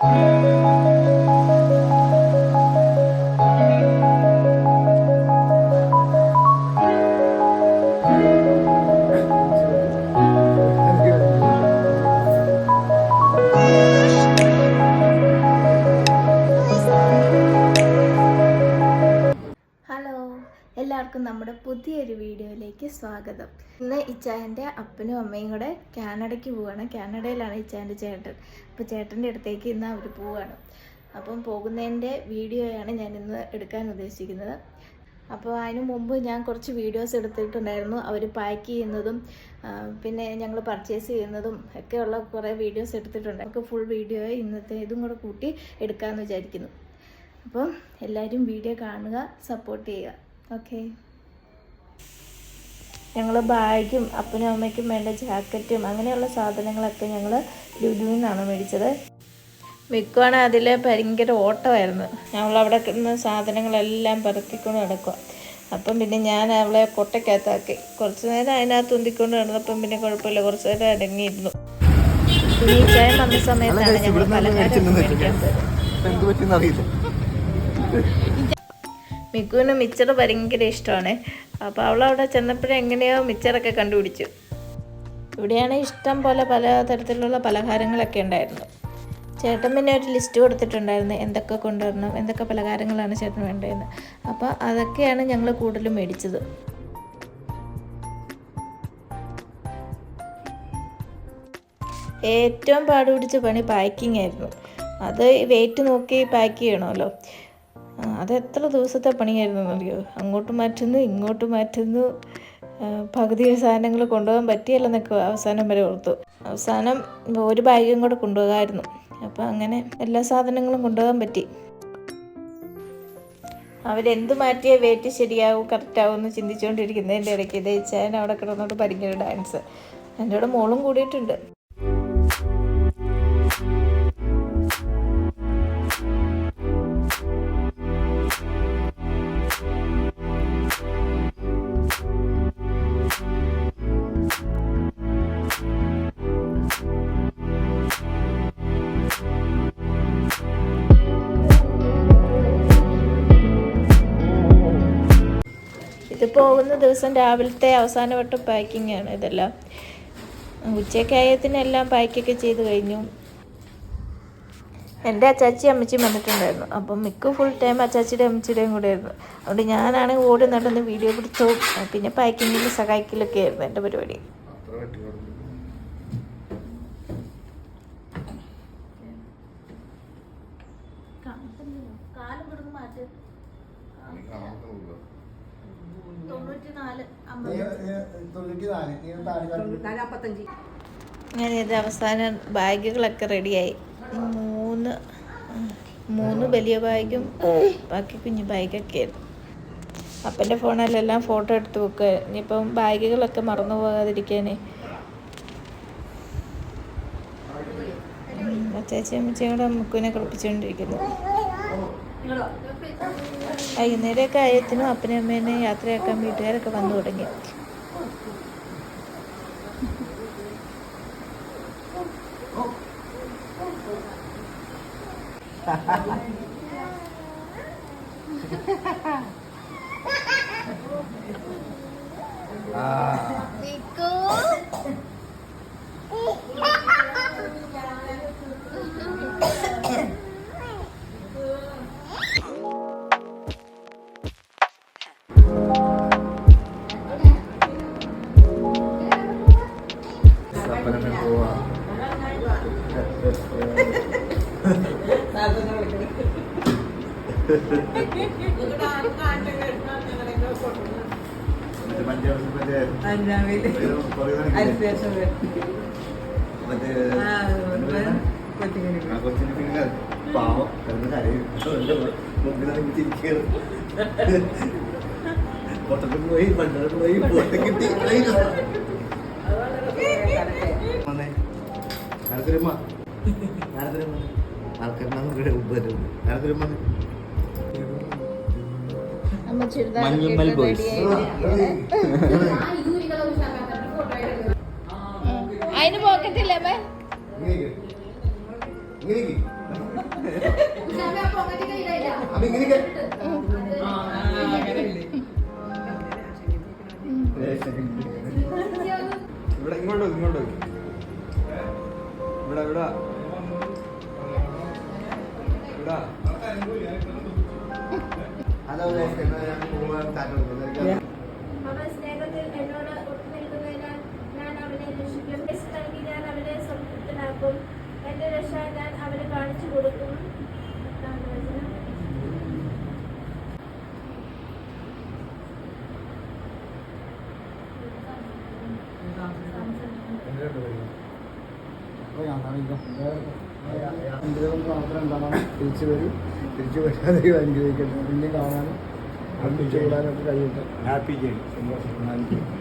Thank you. എല്ലാവർക്കും നമ്മുടെ പുതിയൊരു വീഡിയോയിലേക്ക് സ്വാഗതം. ഇന്ന് ഇച്ചായന്റെ അപ്പനും അമ്മയും കൂടെ കാനഡയ്ക്ക് പോവുകയാണ് കാനഡയിലാണ് ഇച്ചായന്റെ ചേട്ടൻ. അപ്പോൾ ചേട്ടന്റെ അടുത്തേക്ക് ഇന്ന് അവർ പോവുകയാണ് അപ്പം പോകുന്നതിന്റെ വീഡിയോയാണ് ഞാൻ ഇന്ന് എടുക്കാൻ ഉദ്ദേശിക്കുന്നത്. അപ്പോൾ അതിന് മുമ്പ് ഞാൻ കുറച്ച് വീഡിയോസ് എടുത്തിട്ടുണ്ടായിരുന്നു. അവർ പാക്ക് ചെയ്യുന്നതും പിന്നെ ഞങ്ങൾ പർച്ചേസ് ചെയ്യുന്നതും ഒക്കെയുള്ള കുറേ വീഡിയോസ് എടുത്തിട്ടുണ്ട്. നമുക്ക് ഫുൾ വീഡിയോ ഇന്നത്തെ ഇതും കൂടെ കൂട്ടി എടുക്കാമെന്ന് വിചാരിക്കുന്നു. അപ്പം എല്ലാവരും വീഡിയോ കാണുക സപ്പോർട്ട് ചെയ്യുക. ഓക്കെ ഞങ്ങൾ ബാഗും അപ്പനും അമ്മയ്ക്കും വേണ്ട ജാക്കറ്റും അങ്ങനെയുള്ള സാധനങ്ങളൊക്കെ ഞങ്ങൾ ലുലുവിൽ നിന്നാണ് മേടിച്ചത്. മിക്കുവാണ് അതിൽ ഭയങ്കര ഓട്ടമായിരുന്നു. ഞങ്ങളവിടെ നിന്ന് സാധനങ്ങളെല്ലാം പെറുക്കിക്കൊണ്ട് നടക്കുക അപ്പം പിന്നെ ഞാൻ അവളെ കൊട്ടയ്ക്കകത്താക്കി കുറച്ച് നേരം അതിനകത്ത് ഉന്തിക്കൊണ്ട് നടന്നപ്പം പിന്നെ കുഴപ്പമില്ല കുറച്ച് നേരം അടങ്ങിയിരുന്നു. പിന്നെ ഈ ചായ വന്ന സമയത്താണ് ഞങ്ങൾ പലഹാരം മേടിക്കാൻ മിക്കുവിന് മിച്ചർ ഭയങ്കര ഇഷ്ടമാണ്. അപ്പോൾ അവൾ അവിടെ ചെന്നപ്പോഴേ എങ്ങനെയോ മിച്ചറൊക്കെ കണ്ടുപിടിച്ചു. ഇവിടെയാണ് ഇഷ്ടം പോലെ പല തരത്തിലുള്ള പലഹാരങ്ങളൊക്കെ ഉണ്ടായിരുന്നു ചേട്ടൻ പിന്നെ ഒരു ലിസ്റ്റ് കൊടുത്തിട്ടുണ്ടായിരുന്നു എന്തൊക്കെ കൊണ്ടുവരണം എന്തൊക്കെ പലഹാരങ്ങളാണ് ചേട്ടൻ വേണ്ടതെന്ന്. അപ്പോൾ അതൊക്കെയാണ് ഞങ്ങൾ കൂടുതലും മേടിച്ചത്. ഏറ്റവും പാടുപിടിച്ച പണി പാക്കിംഗ് ആയിരുന്നു. അത് വെയിറ്റ് നോക്കി പാക്ക് ചെയ്യണമല്ലോ. അത് എത്ര ദിവസത്തെ പണിയായിരുന്നു അറിയോ അങ്ങോട്ട് മാറ്റുന്നു ഇങ്ങോട്ട് മാറ്റുന്നു. പകുതി സാധനങ്ങൾ കൊണ്ടുപോകാൻ പറ്റിയല്ലെന്നൊക്കെ അവസാനം വരെ ഓർത്തു. അവസാനം ഒരു ബാഗും കൂടെ കൊണ്ടുപോകാമായിരുന്നു. അപ്പോൾ അങ്ങനെ എല്ലാ സാധനങ്ങളും കൊണ്ടുപോകാൻ പറ്റി. അവരെന്ത് മാറ്റിയ വെയിറ്റ് ശരിയാവും കറക്റ്റാവും എന്ന് ചിന്തിച്ചുകൊണ്ടിരിക്കുന്നതിന്റെ ഇടയ്ക്ക് ഇതേ ചേൻ അവിടെ കിടന്നോട്ട് ഭയങ്കര ഡാൻസ്. എന്റെ കൂടെ മോളും കൂടിയിട്ടുണ്ട്. പോകുന്ന ദിവസം രാവിലത്തെ അവസാനവട്ട പാക്കിംഗ് ആണ് ഇതെല്ലാം. ഉച്ചക്കായത്തിനെല്ലാം പാക്കൊക്കെ ചെയ്ത് കഴിഞ്ഞു. എന്റെ അച്ചാച്ചി അമ്മച്ചിയും വന്നിട്ടുണ്ടായിരുന്നു. അപ്പം മിക്ക ഫുൾ ടൈം അച്ചാച്ചിയുടെ അമ്മച്ചിയുടെയും കൂടെ ആയിരുന്നു അതുകൊണ്ട് ഞാനാണ് ഓടി നടന്ന് വീഡിയോ പിടിച്ചു പിന്നെ പാക്കിങ്ങിൽ സഹായിക്കലൊക്കെ ആയിരുന്നു എന്റെ പരിപാടി. ഞാനിത് അവസാനം ബാഗുകളൊക്കെ റെഡിയായി. മൂന്ന് മൂന്ന് വലിയ ബാഗും ബാക്കി കുഞ്ഞു ബാഗൊക്കെ ആയിരുന്നു. അപ്പന്റെ ഫോണിലെല്ലാം ഫോട്ടോ എടുത്ത് വെക്കുക ഇനിയിപ്പം ബാഗുകളൊക്കെ മറന്നു പോകാതിരിക്കാനേ. അച്ചാച്ചി അമ്മച്ചിയും കൂടെ മുക്കുവിനെ കളിപ്പിച്ചുകൊണ്ടിരിക്കുന്നു. വൈകുന്നേരമൊക്കെ ആയത്തിനും അപ്പനും അമ്മേനെ യാത്രയാക്കാൻ വീട്ടുകാരൊക്കെ വന്നു തുടങ്ങി. സപ്പനമ്മ പാവം. ചിരിക്കുകയാണ്. പൊട്ടത്തിൽ പോയി പണ്ടത്ത് പോയി പൊട്ട കിട്ടി. വന്നേ. അമ്മ ചുരിദാർ അതിന് പോക്കറ്റില്ലേ അമ്മേ? ഇവിടെ ഇങ്ങോട്ട് ഇങ്ങോട്ട്. ഇവിടെ ഇവിടെ. അവൻ സ്നേഹത്തിൽ എന്നോട് ഒത്തുനിൽക്കുന്നതിനാൽ ഞാൻ അവനെ രക്ഷിക്കും രക്ഷ നൽകി ഞാൻ അവനെ സംതൃപ്തനാക്കും എന്റെ രക്ഷ ഞാൻ അവന് കാണിച്ചു കൊടുക്കും. എട്ടാമത്തെ വചനം. മാത്രം എന്താണ് തിരിച്ചു വരും തിരിച്ചു വരാതെ അനുഗ്രഹിക്കട്ടെ പിന്നെ കാണാനും ചെയ്യാനൊക്കെ കഴിയട്ടെ ഹാപ്പി ചെയ്യും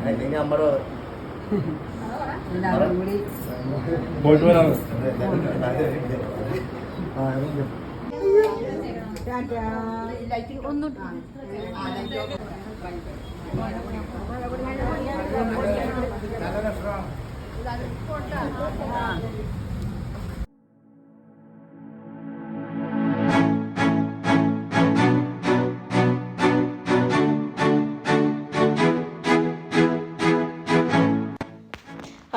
അല്ലെങ്കിൽ നമ്മുടെ പോയിട്ട് വരാം ആ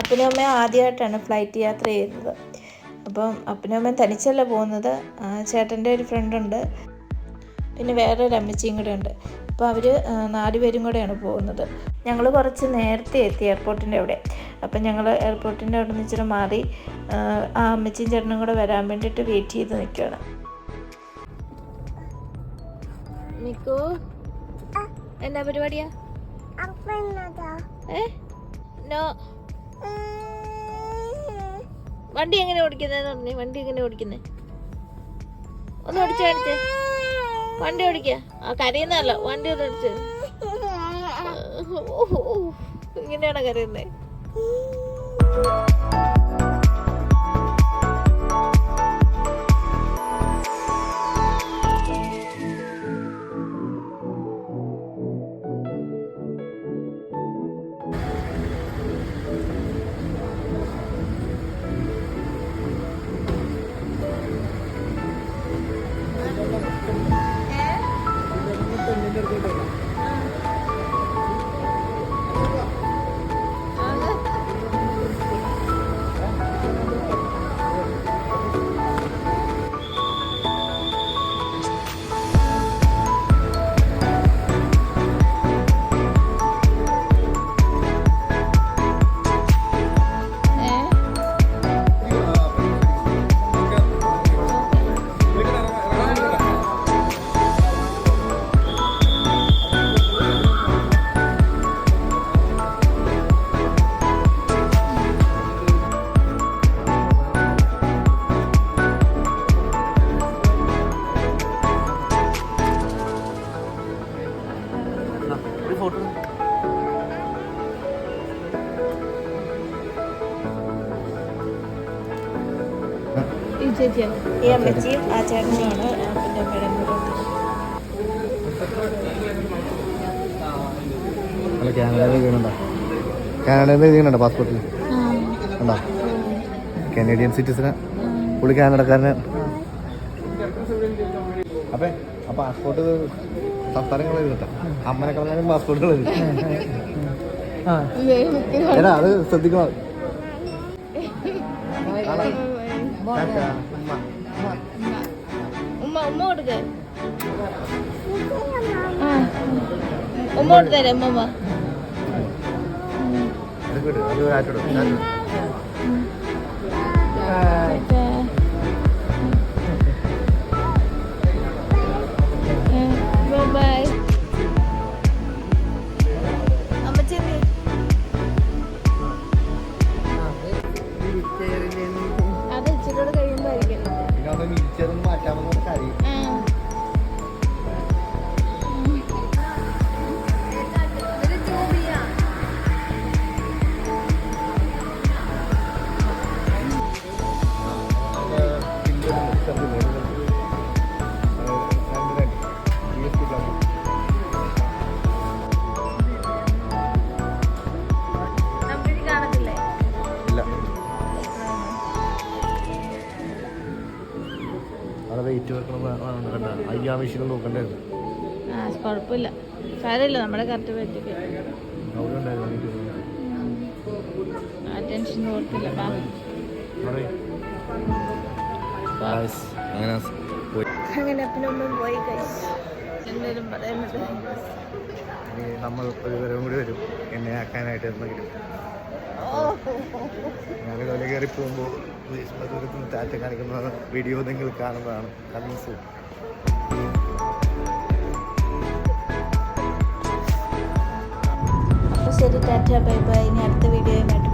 അപ്പനും അമ്മയും ആദ്യമായിട്ടാണ് ഫ്ലൈറ്റ് യാത്ര ചെയ്യുന്നത്. അപ്പം അപ്പനും അമ്മയും തനിച്ചല്ല പോകുന്നത്. ചേട്ടന്റെ ഒരു ഫ്രണ്ടുണ്ട് പിന്നെ വേറൊരു അമ്മച്ചിയും കൂടെ ഉണ്ട്. അപ്പോൾ അവർ നാലുപേരും കൂടെയാണ് പോകുന്നത്. ഞങ്ങൾ കുറച്ച് നേരത്തെ എത്തി എയർപോർട്ടിന്റെ അവിടെ. അപ്പം ഞങ്ങൾ എയർപോർട്ടിന്റെ അവിടെ നിന്ന് ഇച്ചിരി മാറി ആ, അമ്മച്ചിയും ചേട്ടനും കൂടെ വരാൻ വേണ്ടിയിട്ട് വെയിറ്റ് ചെയ്ത് നിൽക്കുകയാണ് എന്താ എന്നാ പരിപാടിയാ ഏ? നോ. വണ്ടി എങ്ങനെ ഓടിക്കുന്നതെന്ന് പറഞ്ഞു വണ്ടി എങ്ങനെ ഓടിക്കുന്നേ? ഒന്ന് ഓടിച്ചു കാണിച്ചേ. വണ്ടി ഓടിക്ക. ആ കരയുന്നതല്ല വണ്ടി ഒന്ന് ഓടിച്ചു. ഇങ്ങനെയാണോ കരയുന്നേ? ഈ അമ്മച്ചിയും ആ ചേട്ടനുമാണ് പിന്നെ അമ്മയുടെ കൂടെ ഉള്ളത്. അല്ല കാനഡയിൽ പാസ്പോർട്ടിൽ ഉണ്ടോ? കനേഡിയൻ സിറ്റിസന് പുള്ളി കാനഡക്കാരന് അപ്പേ ആ പാസ്പോർട്ട് സംസ്ഥാനങ്ങൾ എഴുതട്ടെ. അമ്മനെ കളഞ്ഞാലും പാസ്പോർട്ടുകൾ എഴുതി. അത് ശ്രദ്ധിക്കണം. കാണാം. തരാം ഉമ്മ. അത് വിട്, അത് ആറ്റോട്, മെഷീൻ നോക്കണ്ടായിരുന്നു. ആ കുഴപ്പമില്ല. സാരമില്ല നമ്മുടെ കറക്റ്റ് പറ്റിക്ക്. ആ ടെൻഷൻ കൊടുത്തില്ല അങ്ങനെ പോയി. അങ്ങനെ അപ്പനൊന്നും പോയി പറയുന്നത് നമ്മൾ ഒരു വരവും കൂടി വരും. എന്നെ ആക്കാനായിട്ട് എന്തെങ്കിലും. ഞാൻ കൊല കയറി പോകുമ്പോൾ ടാറ്റ കാണിക്കുന്ന വീഡിയോ നിങ്ങൾ കാണുന്നതാണ്. കമ്മിങ് അപ്പോൾ ശരി ടാറ്റ ബൈ ബൈ. ഇനി അടുത്ത വീഡിയോയുമായിട്ട്